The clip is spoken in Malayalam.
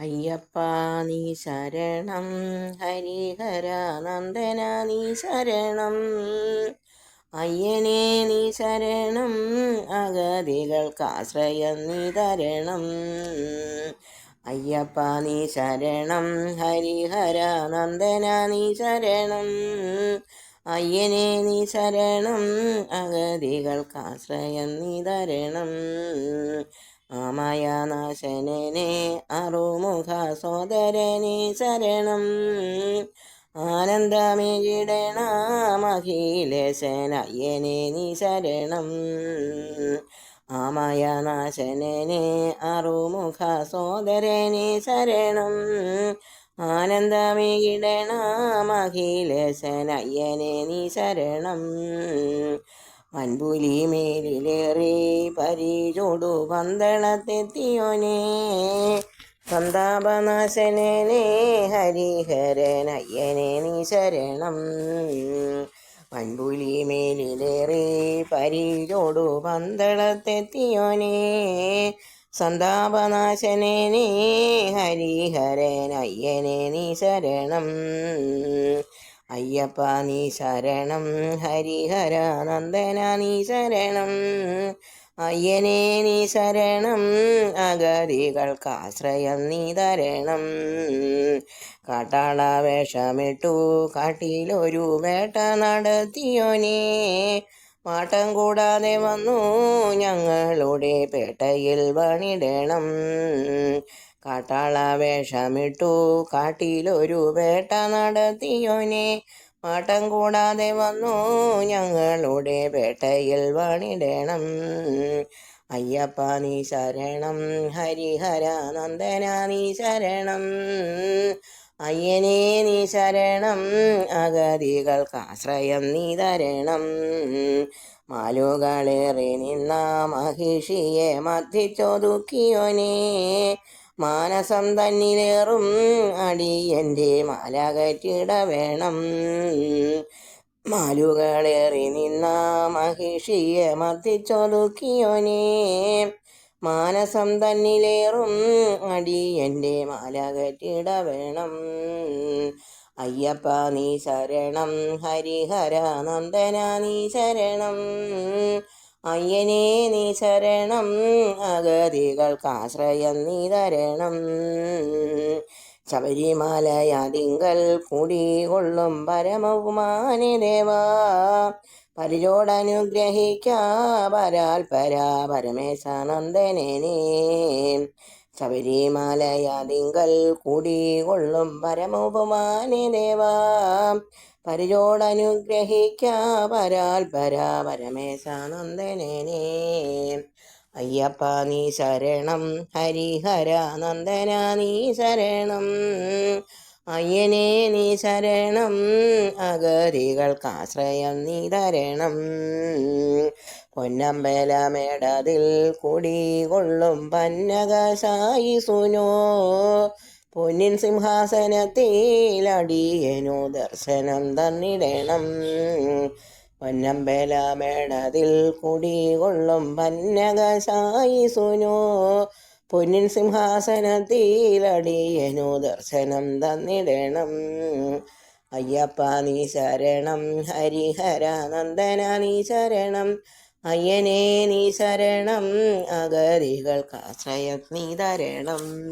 അയ്യപ്പ നീ ശരണം. ഹരിഹര നന്ദന നീ ശരണം. അയ്യനെ നീ ശരണം. അഗതികൾക്ക് ആശ്രയം നീ തരണം. അയ്യപ്പ നീ ശരണം. ഹരിഹര നന്ദന നീ ശരണം. അയ്യനെ നീ ശരണം. അഗതികൾക്ക് ആശ്രയം നീ തരണം. ആമയനാശനനെ അറുമുഖ സോദരനെ ശരണം ആനന്ദമിടണമഖിലേശനയ്യനെ നീ ശരണം. ആമയനാശനനെ അറുമുഖ സോദരനെ ശരണം ആനന്ദമിടണമഖിലേശനയ്യനെ നീ ശരണം. അൻപുലി മേലിലേറി പരിചോടു പന്തളത്തെത്തിയോനെ ഹരിഹരൻ ഹരിഹരനയ്യനെ നീ ശരണം. പൻപുലി മേലിലേറി പരിചോടു പന്തളത്തെത്തിയോനെ ഹരിഹരൻ ഹരിഹരനയ്യനെ നീ ശരണം. അയ്യപ്പ നീ ശരണം ഹരിഹര നന്ദന നീ ശരണം അയ്യനെ നീ ശരണം അഗതികൾക്കാശ്രയം നീ തരണം. കാട്ടാള വേഷമിട്ടു കാട്ടിലൊരു വേട്ട നടത്തിയോനെ മാട്ടം കൂടാതെ വന്നു ഞങ്ങളുടെ പേട്ടയിൽ വണിടണം കാട്ടാള വേഷമിട്ടു. കാട്ടിലൊരു വേട്ട നടത്തിയോനെ. മാട്ടം കൂടാതെ വന്നു. ഞങ്ങളുടെ വേട്ടയിൽ വണിടണം അയ്യപ്പ നീ ശരണം. ഹരിഹര നന്ദന നീ ശരണം. അയ്യനെ നീ ശരണം. അഗതികൾക്ക് ആശ്രയം നീ തരണം. മാലുകളേറി നിന്ന മഹിഷിയെ മർദ്ദിച്ചൊതുക്കിയോനെ മാനസം തന്നിലേറും അടിയന്റെ മാലകറ്റിട വേണം. മാലുകളേറി നിന്ന മഹിഷിയെ മർദ്ദിച്ചൊതുക്കിയോനെ. മാനസം തന്നിലേറും അടിയന്റെ മാലകറ്റിട വേണം. അയ്യപ്പ നീ ശരണം. ഹരിഹര നന്ദന നീ ശരണം. അയ്യനെ നീ ശരണം അഗതികൾക്കാശ്രയം നീ തരണം. ശബരിമലയാതിങ്കൽ കുടികൊള്ളും പരമകുമാനി ദേവാ. പരിചോടനുഗ്രഹിക്കാ പരാൽ പരാ പരമേശാനന്ദനെ ശബരിമലയാതിങ്കൽ കുടികൊള്ളും പരമോപമാനി ദേവാ. പരിചോടനുഗ്രഹിക്കാ പരാൽ പരാ പരമേശാനന്ദനെ അയ്യപ്പ നീ ശരണം. ഹരിഹര നന്ദന നീ ശരണം. അയ്യനെ നീ ശരണം. അഗതികൾക്കാശ്രയം നീ തരണം. പൊന്നമ്പലമേടതിൽ കുടികൊള്ളും പന്നകശായി സുനോ പൊന്നിൻ സിംഹാസനത്തിലടിയനു ദർശനം തന്നിടണം. പൊന്നമ്പലമേടതിൽ കുടികൊള്ളും പന്നകശായി സുനോ പൊന്നിൻ സിംഹാസനത്തിലടിയനു ദർശനം തന്നിടണം. അയ്യപ്പ നീ ശരണം. ഹരിഹര നന്ദന നീ ശരണം. അയ്യനെ നീ ശരണം. അഗതികൾക്ക് ആശ്രയം നീ തരണം.